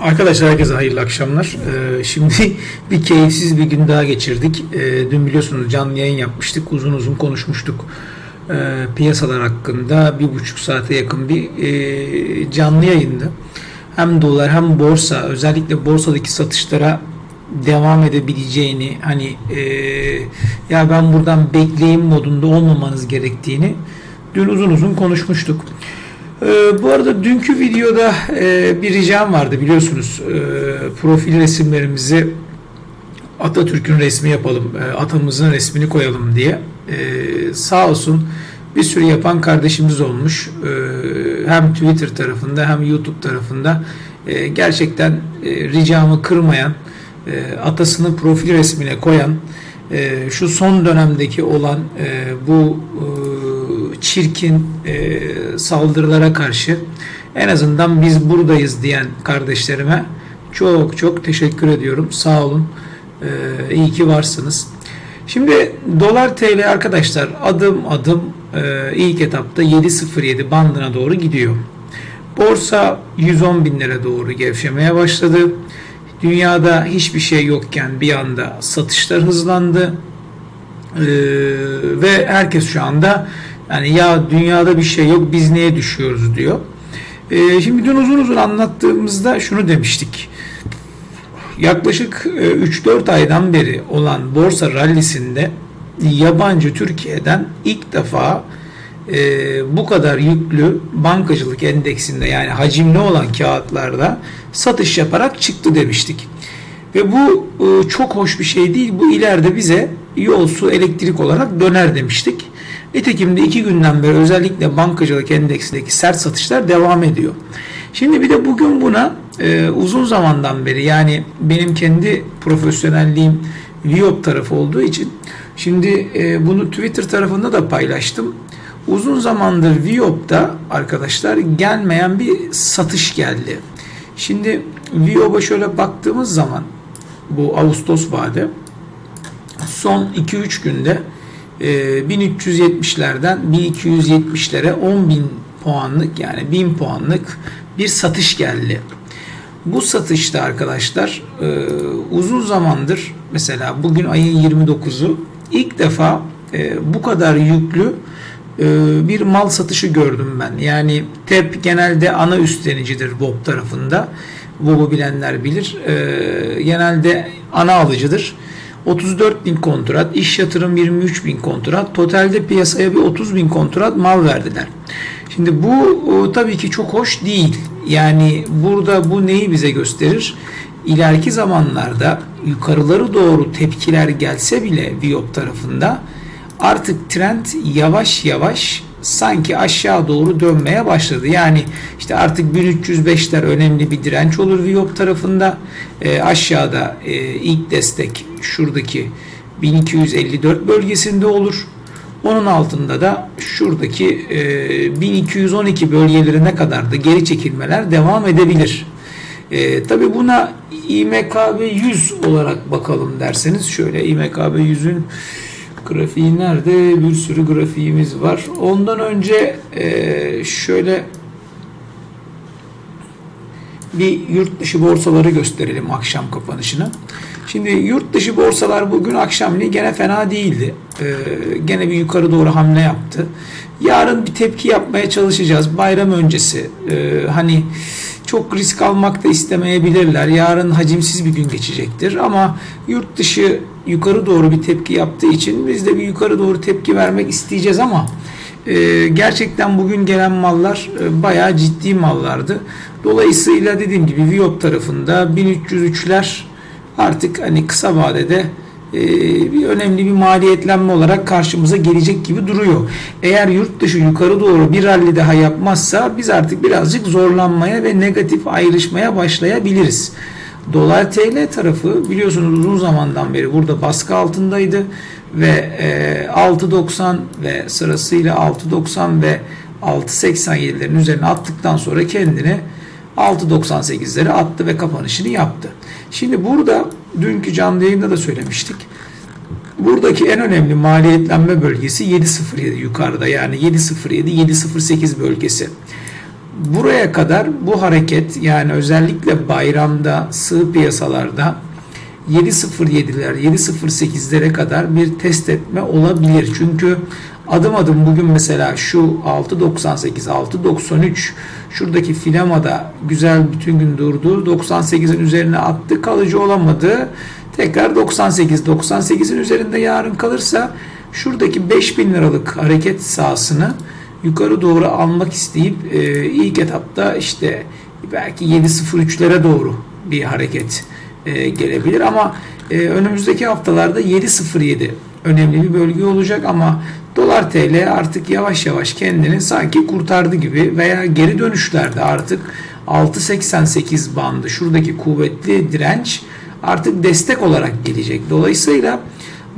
Arkadaşlar herkese hayırlı akşamlar. Ee, şimdi bir keyifsiz bir gün daha geçirdik. Ee, dün biliyorsunuz canlı yayın yapmıştık. Uzun uzun konuşmuştuk. Ee, piyasalar hakkında bir buçuk saate yakın bir e, canlı yayındı. Hem dolar hem borsa özellikle borsadaki satışlara devam edebileceğini hani e, ya ben buradan bekleyeyim modunda olmamanız gerektiğini dün uzun uzun konuşmuştuk. Ee, bu arada dünkü videoda e, bir ricam vardı biliyorsunuz. E, profil resimlerimizi Atatürk'ün resmi yapalım, e, atamızın resmini koyalım diye. E, sağ olsun bir sürü yapan kardeşimiz olmuş. E, hem Twitter tarafında hem YouTube tarafında e, gerçekten e, ricamı kırmayan, e, atasını profil resmine koyan, e, şu son dönemdeki olan e, bu e, çirkin e, saldırılara karşı en azından biz buradayız diyen kardeşlerime çok çok teşekkür ediyorum. Sağ olun. E, iyi ki varsınız. Şimdi dolar TL arkadaşlar adım adım e, ilk etapta 7.07 bandına doğru gidiyor. Borsa 110 binlere doğru gevşemeye başladı. Dünyada hiçbir şey yokken bir anda satışlar hızlandı. Ee, ve herkes şu anda yani ya dünyada bir şey yok biz niye düşüyoruz diyor. Ee, şimdi dün uzun uzun anlattığımızda şunu demiştik. Yaklaşık e, 3-4 aydan beri olan borsa rallisinde yabancı Türkiye'den ilk defa e, bu kadar yüklü bankacılık endeksinde yani hacimli olan kağıtlarda satış yaparak çıktı demiştik. Ve bu e, çok hoş bir şey değil. Bu ileride bize yol su elektrik olarak döner demiştik. Nitekim de iki günden beri özellikle bankacılık endeksindeki sert satışlar devam ediyor. Şimdi bir de bugün buna e, uzun zamandan beri yani benim kendi profesyonelliğim Viop tarafı olduğu için şimdi e, bunu Twitter tarafında da paylaştım. Uzun zamandır Viop'ta arkadaşlar gelmeyen bir satış geldi. Şimdi Viop'a şöyle baktığımız zaman bu Ağustos vade son 2-3 günde 1370'lerden 1270'lere 10.000 puanlık yani 1000 puanlık bir satış geldi. Bu satışta arkadaşlar e, uzun zamandır mesela bugün ayın 29'u ilk defa e, bu kadar yüklü e, bir mal satışı gördüm ben. Yani TEP genelde ana üstlenicidir BOB tarafında. BOB'u bilenler bilir. Genelde ana alıcıdır. 34 bin kontrat, iş yatırım 23 bin kontrat, totalde piyasaya bir 30 bin kontrat mal verdiler. Şimdi bu tabii ki çok hoş değil. Yani burada bu neyi bize gösterir? İleriki zamanlarda yukarıları doğru tepkiler gelse bile Viyop tarafında artık trend yavaş yavaş sanki aşağı doğru dönmeye başladı. Yani işte artık 1305'ler önemli bir direnç olur Viyop tarafında. E, aşağıda e, ilk destek şuradaki 1254 bölgesinde olur. Onun altında da şuradaki e, 1212 bölgelerine kadar da geri çekilmeler devam edebilir. E, Tabi buna İMKB 100 olarak bakalım derseniz şöyle İMKB 100'ün grafiği nerede? Bir sürü grafiğimiz var. Ondan önce e, şöyle bir yurt dışı borsaları gösterelim akşam kapanışını. Şimdi yurt dışı borsalar bugün akşamleyin gene fena değildi. Ee, gene bir yukarı doğru hamle yaptı. Yarın bir tepki yapmaya çalışacağız. Bayram öncesi. Ee, hani çok risk almak da istemeyebilirler. Yarın hacimsiz bir gün geçecektir. Ama yurt dışı yukarı doğru bir tepki yaptığı için biz de bir yukarı doğru tepki vermek isteyeceğiz ama e, gerçekten bugün gelen mallar e, bayağı ciddi mallardı. Dolayısıyla dediğim gibi Viop tarafında 1303'ler artık hani kısa vadede bir önemli bir maliyetlenme olarak karşımıza gelecek gibi duruyor. Eğer yurt dışı yukarı doğru bir rally daha yapmazsa biz artık birazcık zorlanmaya ve negatif ayrışmaya başlayabiliriz. Dolar TL tarafı biliyorsunuz uzun zamandan beri burada baskı altındaydı ve e, 6.90 ve sırasıyla 6.90 ve 6.87'lerin üzerine attıktan sonra kendini 6.98'leri attı ve kapanışını yaptı. Şimdi burada dünkü canlı yayında da söylemiştik. Buradaki en önemli maliyetlenme bölgesi 7.07 yukarıda yani 7.07 7.08 bölgesi. buraya kadar bu hareket yani özellikle bayramda sığ piyasalarda 7.07'ler 7.08'lere kadar bir test etme olabilir. Çünkü adım adım bugün mesela şu 6.98 6.93 şuradaki filamada güzel bütün gün durdu. 98'in üzerine attı kalıcı olamadı. Tekrar 98 98'in üzerinde yarın kalırsa şuradaki 5000 liralık hareket sahasını yukarı doğru almak isteyip e, ilk etapta işte belki 7.03'lere doğru bir hareket e, gelebilir ama e, önümüzdeki haftalarda 7.07 önemli bir bölge olacak ama dolar TL artık yavaş yavaş kendini sanki kurtardı gibi veya geri dönüşlerde artık 6.88 bandı şuradaki kuvvetli direnç artık destek olarak gelecek. Dolayısıyla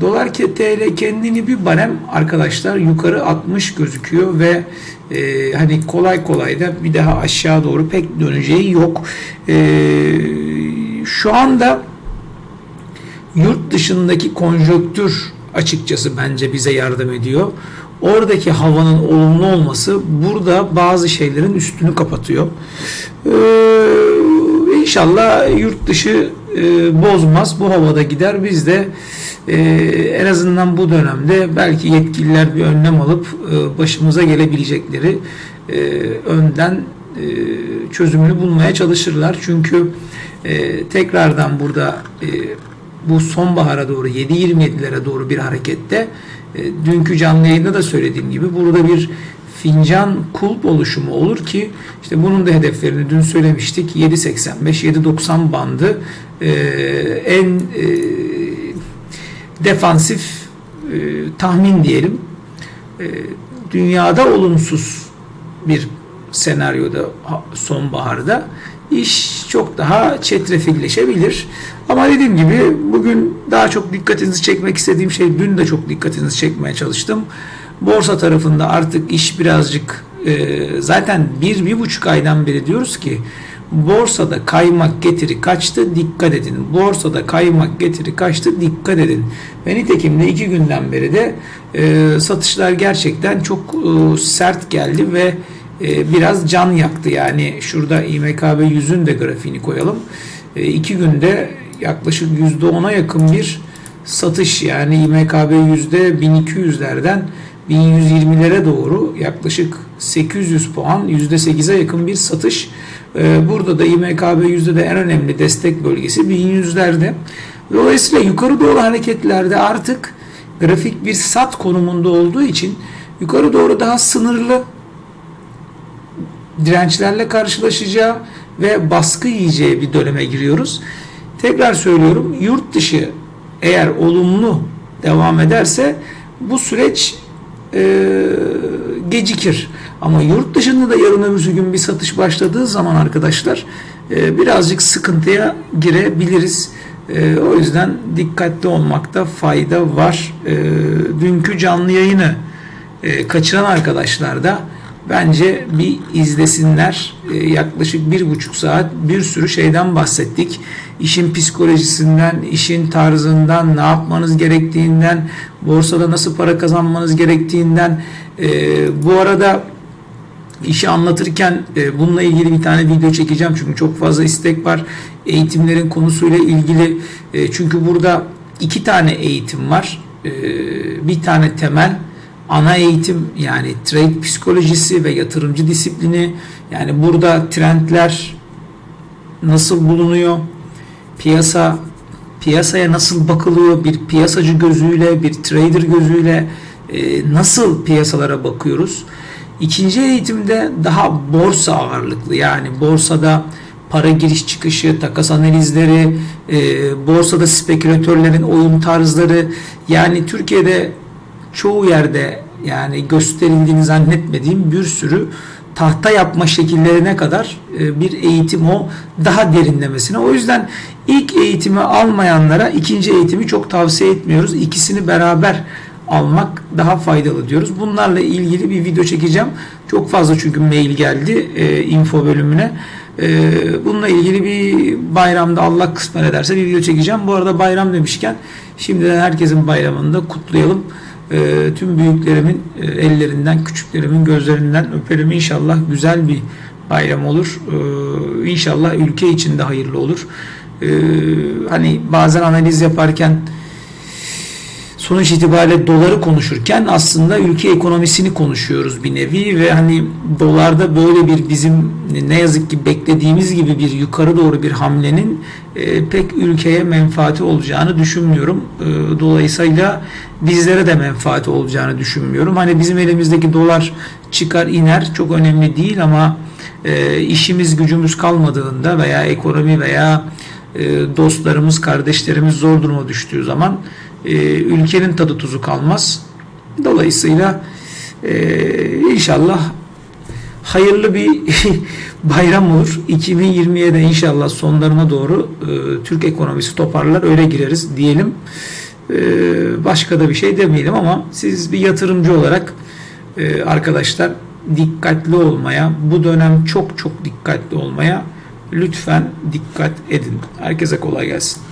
dolar TL kendini bir barem arkadaşlar yukarı atmış gözüküyor ve e, hani kolay kolay da bir daha aşağı doğru pek döneceği yok. E, şu anda yurt dışındaki konjöktür açıkçası bence bize yardım ediyor. Oradaki havanın olumlu olması burada bazı şeylerin üstünü kapatıyor. Ee, inşallah yurt dışı e, bozmaz. Bu havada gider. Biz de e, en azından bu dönemde belki yetkililer bir önlem alıp e, başımıza gelebilecekleri e, önden e, çözümünü bulmaya çalışırlar. Çünkü e, tekrardan burada e, bu sonbahara doğru 7.27'lere doğru bir harekette e, dünkü canlı yayında da söylediğim gibi burada bir fincan kulp oluşumu olur ki işte bunun da hedeflerini dün söylemiştik 7.85 7.90 bandı e, en e, defansif tahmin diyelim dünyada olumsuz bir senaryoda sonbaharda iş çok daha çetrefilleşebilir. Ama dediğim gibi bugün daha çok dikkatinizi çekmek istediğim şey dün de çok dikkatinizi çekmeye çalıştım. Borsa tarafında artık iş birazcık e, zaten bir, bir buçuk aydan beri diyoruz ki borsada kaymak getiri kaçtı dikkat edin. Borsada kaymak getiri kaçtı dikkat edin. Ve nitekim de iki günden beri de e, satışlar gerçekten çok e, sert geldi ve e, biraz can yaktı. Yani şurada İMKB 100'ün de grafiğini koyalım. E, iki günde yaklaşık %10'a yakın bir satış yani İMKB yüzde 1200'lerden 1120'lere doğru yaklaşık 800 puan %8'e yakın bir satış. Ee, burada da İMKB yüzde de en önemli destek bölgesi 1100'lerde. Dolayısıyla yukarı doğru hareketlerde artık grafik bir sat konumunda olduğu için yukarı doğru daha sınırlı dirençlerle karşılaşacağı ve baskı yiyeceği bir döneme giriyoruz. Tekrar söylüyorum yurt dışı eğer olumlu devam ederse bu süreç e, gecikir. Ama yurt dışında da yarın öbür gün bir satış başladığı zaman arkadaşlar e, birazcık sıkıntıya girebiliriz. E, o yüzden dikkatli olmakta fayda var. E, dünkü canlı yayını e, kaçıran arkadaşlar da bence bir izlesinler. E, yaklaşık bir buçuk saat bir sürü şeyden bahsettik. İşin psikolojisinden, işin tarzından, ne yapmanız gerektiğinden, borsada nasıl para kazanmanız gerektiğinden. E, bu arada işi anlatırken e, bununla ilgili bir tane video çekeceğim çünkü çok fazla istek var eğitimlerin konusuyla ilgili e, çünkü burada iki tane eğitim var e, bir tane temel ana eğitim yani trade psikolojisi ve yatırımcı disiplini yani burada trendler nasıl bulunuyor piyasa piyasaya nasıl bakılıyor bir piyasacı gözüyle bir trader gözüyle e, nasıl piyasalara bakıyoruz? İkinci eğitimde daha borsa ağırlıklı yani borsada para giriş çıkışı, takas analizleri, e, borsada spekülatörlerin oyun tarzları yani Türkiye'de çoğu yerde yani gösterildiğini zannetmediğim bir sürü tahta yapma şekillerine kadar e, bir eğitim o daha derinlemesine. O yüzden ilk eğitimi almayanlara ikinci eğitimi çok tavsiye etmiyoruz. İkisini beraber almak daha faydalı diyoruz. Bunlarla ilgili bir video çekeceğim. Çok fazla çünkü mail geldi e, info bölümüne. E, bununla ilgili bir bayramda Allah kısmet ederse bir video çekeceğim. Bu arada bayram demişken şimdiden herkesin bayramını da kutlayalım. E, tüm büyüklerimin e, ellerinden, küçüklerimin gözlerinden öperim. İnşallah güzel bir bayram olur. Ee, inşallah ülke için de hayırlı olur. Ee, hani bazen analiz yaparken sonuç itibariyle doları konuşurken aslında ülke ekonomisini konuşuyoruz bir nevi ve hani dolarda böyle bir bizim ne yazık ki beklediğimiz gibi bir yukarı doğru bir hamlenin e, pek ülkeye menfaati olacağını düşünmüyorum. E, dolayısıyla bizlere de menfaati olacağını düşünmüyorum. Hani bizim elimizdeki dolar çıkar iner çok önemli değil ama e, işimiz gücümüz kalmadığında veya ekonomi veya dostlarımız, kardeşlerimiz zor duruma düştüğü zaman e, ülkenin tadı tuzu kalmaz. Dolayısıyla e, inşallah hayırlı bir bayram olur. 2020'ye de inşallah sonlarına doğru e, Türk ekonomisi toparlar öyle gireriz diyelim. E, başka da bir şey demeyelim ama siz bir yatırımcı olarak e, arkadaşlar dikkatli olmaya, bu dönem çok çok dikkatli olmaya lütfen dikkat edin. Herkese kolay gelsin.